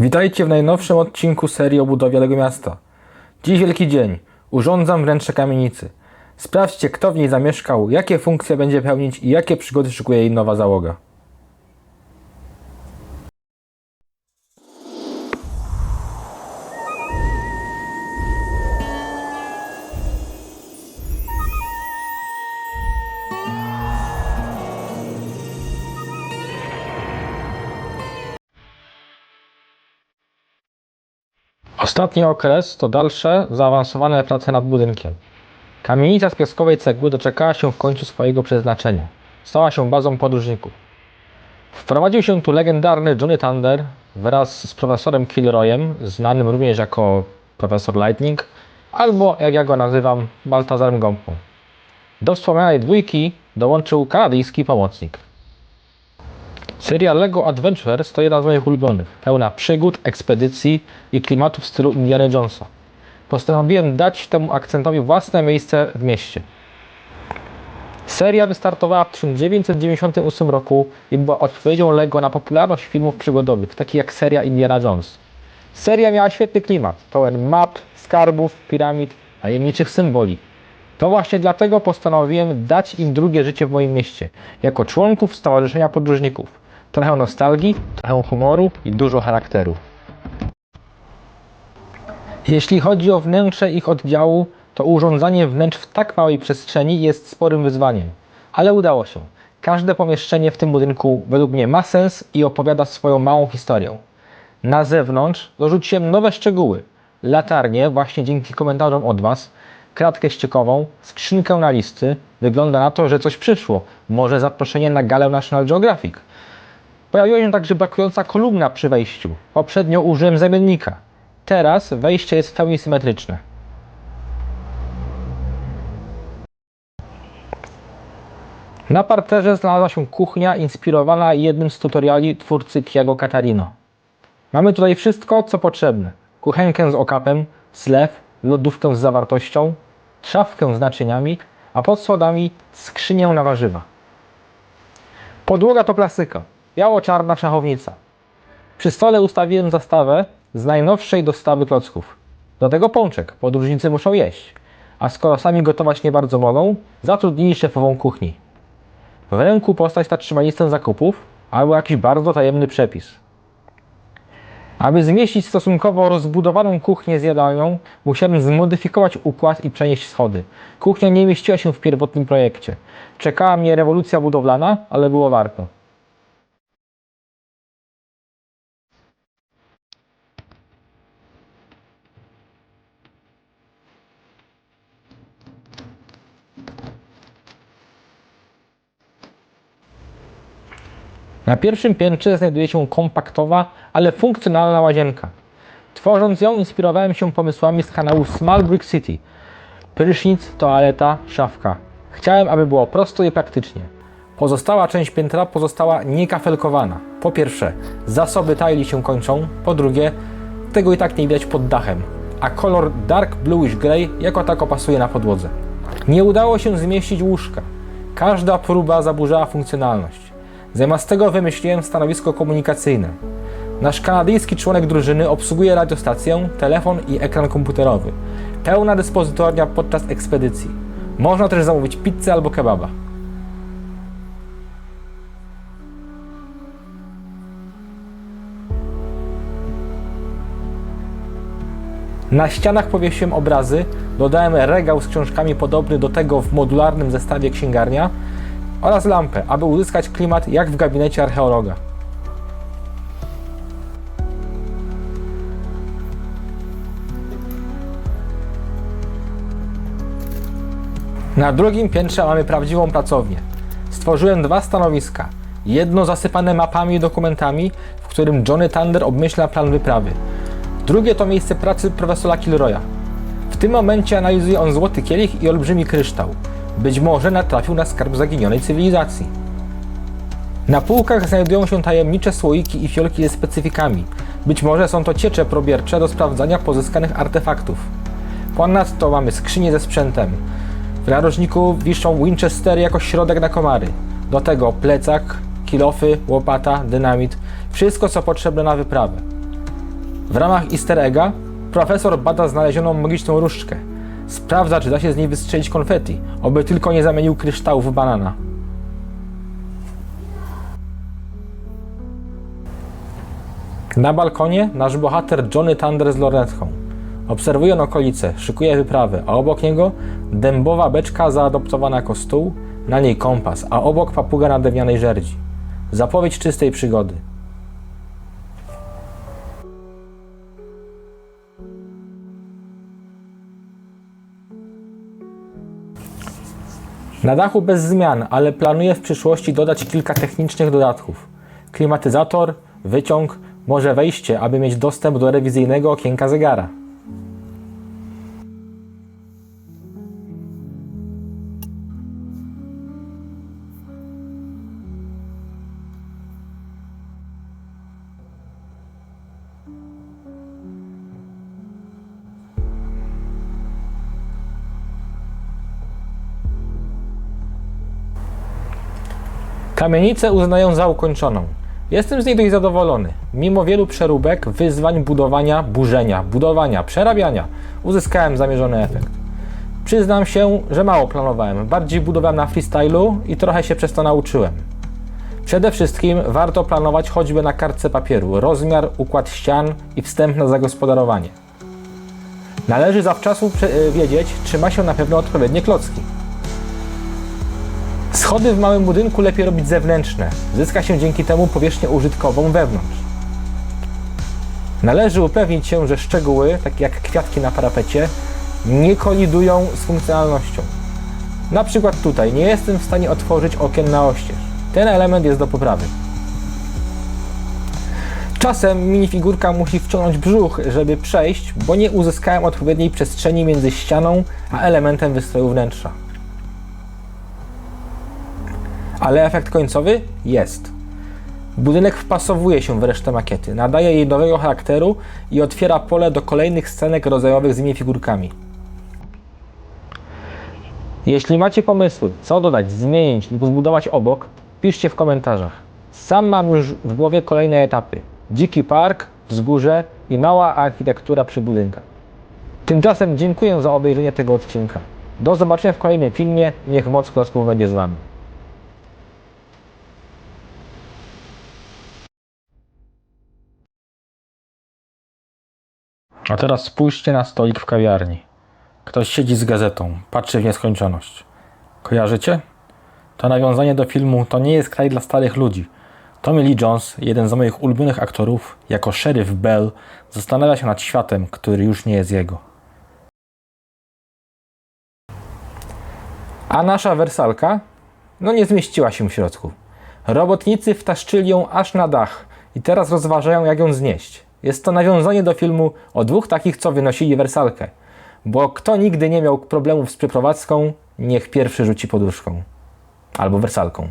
Witajcie w najnowszym odcinku serii o budowie Lego Miasta. Dziś wielki dzień. Urządzam wnętrze kamienicy. Sprawdźcie, kto w niej zamieszkał, jakie funkcje będzie pełnić i jakie przygody szykuje jej nowa załoga. Ostatni okres to dalsze, zaawansowane prace nad budynkiem. Kamienica z piaskowej cegły doczekała się w końcu swojego przeznaczenia. Stała się bazą podróżników. Wprowadził się tu legendarny Johnny Thunder wraz z profesorem Kilroyem, znanym również jako profesor Lightning, albo jak ja go nazywam, Baltazarem Gąbką. Do wspomnianej dwójki dołączył kanadyjski pomocnik. Seria LEGO Adventures to jedna z moich ulubionych, pełna przygód, ekspedycji i klimatu w stylu Indiana Jonesa. Postanowiłem dać temu akcentowi własne miejsce w mieście. Seria wystartowała w 1998 roku i była odpowiedzią LEGO na popularność filmów przygodowych, takich jak seria Indiana Jones. Seria miała świetny klimat, pełen map, skarbów, piramid, tajemniczych symboli. To właśnie dlatego postanowiłem dać im drugie życie w moim mieście, jako członków Stowarzyszenia Podróżników. Trochę nostalgii, trochę humoru i dużo charakteru. Jeśli chodzi o wnętrze ich oddziału, to urządzanie wnętrz w tak małej przestrzeni jest sporym wyzwaniem. Ale udało się. Każde pomieszczenie w tym budynku według mnie ma sens i opowiada swoją małą historię. Na zewnątrz dorzuciłem nowe szczegóły. Latarnię, właśnie dzięki komentarzom od Was, kratkę ściekową, skrzynkę na listy. Wygląda na to, że coś przyszło. Może zaproszenie na galę National Geographic. Pojawiła się także brakująca kolumna przy wejściu. Poprzednio użyłem zamiennika. Teraz wejście jest w pełni symetryczne. Na parterze znalazła się kuchnia inspirowana jednym z tutoriali twórcy Kiago Katarino. Mamy tutaj wszystko, co potrzebne. Kuchenkę z okapem, zlew, lodówkę z zawartością, szafkę z naczyniami, a pod schodami skrzynię na warzywa. Podłoga to klasyka. Biało-czarna szachownica. Przy stole ustawiłem zastawę z najnowszej dostawy klocków. Do tego pączek, podróżnicy muszą jeść. A skoro sami gotować nie bardzo mogą, zatrudnili szefową kuchni. W ręku postać ta trzyma listę zakupów albo jakiś bardzo tajemny przepis. Aby zmieścić stosunkowo rozbudowaną kuchnię z jadalnią, musiałem zmodyfikować układ i przenieść schody. Kuchnia nie mieściła się w pierwotnym projekcie. Czekała mnie rewolucja budowlana, ale było warto. Na pierwszym piętrze znajduje się kompaktowa, ale funkcjonalna łazienka. Tworząc ją inspirowałem się pomysłami z kanału Small Brick City. Prysznic, toaleta, szafka. Chciałem, aby było prosto i praktycznie. Pozostała część piętra pozostała niekafelkowana. Po pierwsze, zasoby tajli się kończą. Po drugie, tego i tak nie widać pod dachem. A kolor dark bluish grey jako tako pasuje na podłodze. Nie udało się zmieścić łóżka. Każda próba zaburzała funkcjonalność. Zamiast tego wymyśliłem stanowisko komunikacyjne. Nasz kanadyjski członek drużyny obsługuje radiostację, telefon i ekran komputerowy. Pełna dyspozytornia podczas ekspedycji. Można też zamówić pizzę albo kebaba. Na ścianach powiesiłem obrazy, dodałem regał z książkami podobny do tego w modularnym zestawie księgarnia oraz lampę, aby uzyskać klimat jak w gabinecie archeologa. Na drugim piętrze mamy prawdziwą pracownię. Stworzyłem dwa stanowiska. Jedno zasypane mapami i dokumentami, w którym Johnny Thunder obmyśla plan wyprawy. Drugie to miejsce pracy profesora Kilroya. W tym momencie analizuje on złoty kielich i olbrzymi kryształ. Być może natrafił na skarb zaginionej cywilizacji. Na półkach znajdują się tajemnicze słoiki i fiolki ze specyfikami. Być może są to ciecze probiercze do sprawdzania pozyskanych artefaktów. Ponadto mamy skrzynie ze sprzętem. W narożniku wiszą Winchestery jako środek na komary. Do tego plecak, kilofy, łopata, dynamit. Wszystko co potrzebne na wyprawę. W ramach easter egga profesor bada znalezioną magiczną różdżkę. Sprawdza, czy da się z niej wystrzelić konfetti, oby tylko nie zamienił kryształu w banana. Na balkonie nasz bohater Johnny Thunder z lornetką. Obserwuje on okolice, szykuje wyprawę, a obok niego dębowa beczka zaadoptowana jako stół, na niej kompas, a obok papuga na drewnianej żerdzi. Zapowiedź czystej przygody. Na dachu bez zmian, ale planuję w przyszłości dodać kilka technicznych dodatków. Klimatyzator, wyciąg, może wejście, aby mieć dostęp do rewizyjnego okienka zegara. Kamienicę uznają za ukończoną. Jestem z niej dość zadowolony. Mimo wielu przeróbek, wyzwań, budowania, burzenia, budowania, przerabiania, uzyskałem zamierzony efekt. Przyznam się, że mało planowałem. Bardziej budowałem na freestylu i trochę się przez to nauczyłem. Przede wszystkim warto planować choćby na kartce papieru rozmiar, układ ścian i wstępne zagospodarowanie. Należy zawczasu y, wiedzieć, czy ma się na pewno odpowiednie klocki. Schody w małym budynku lepiej robić zewnętrzne. Zyska się dzięki temu powierzchnię użytkową wewnątrz. Należy upewnić się, że szczegóły, takie jak kwiatki na parapecie, nie kolidują z funkcjonalnością. Na przykład tutaj nie jestem w stanie otworzyć okien na oścież. Ten element jest do poprawy. Czasem minifigurka musi wciągnąć brzuch, żeby przejść, bo nie uzyskałem odpowiedniej przestrzeni między ścianą a elementem wystroju wnętrza ale efekt końcowy jest. Budynek wpasowuje się w resztę makiety, nadaje jej nowego charakteru i otwiera pole do kolejnych scenek rodzajowych z minifigurkami. Jeśli macie pomysły, co dodać, zmienić lub zbudować obok, piszcie w komentarzach. Sam mam już w głowie kolejne etapy. Dziki park, wzgórze i mała architektura przy budynkach. Tymczasem dziękuję za obejrzenie tego odcinka. Do zobaczenia w kolejnym filmie. Niech moc klocków będzie z Wami. A teraz spójrzcie na stolik w kawiarni. Ktoś siedzi z gazetą, patrzy w nieskończoność. Kojarzycie? To nawiązanie do filmu To nie jest kraj dla starych ludzi. Tommy Lee Jones, jeden z moich ulubionych aktorów, jako szeryf Bell, zastanawia się nad światem, który już nie jest jego. A nasza wersalka? No nie zmieściła się w środku. Robotnicy wtaszczyli ją aż na dach i teraz rozważają, jak ją znieść. Jest to nawiązanie do filmu o dwóch takich, co wynosili wersalkę. Bo kto nigdy nie miał problemów z przeprowadzką, niech pierwszy rzuci poduszką. Albo wersalką.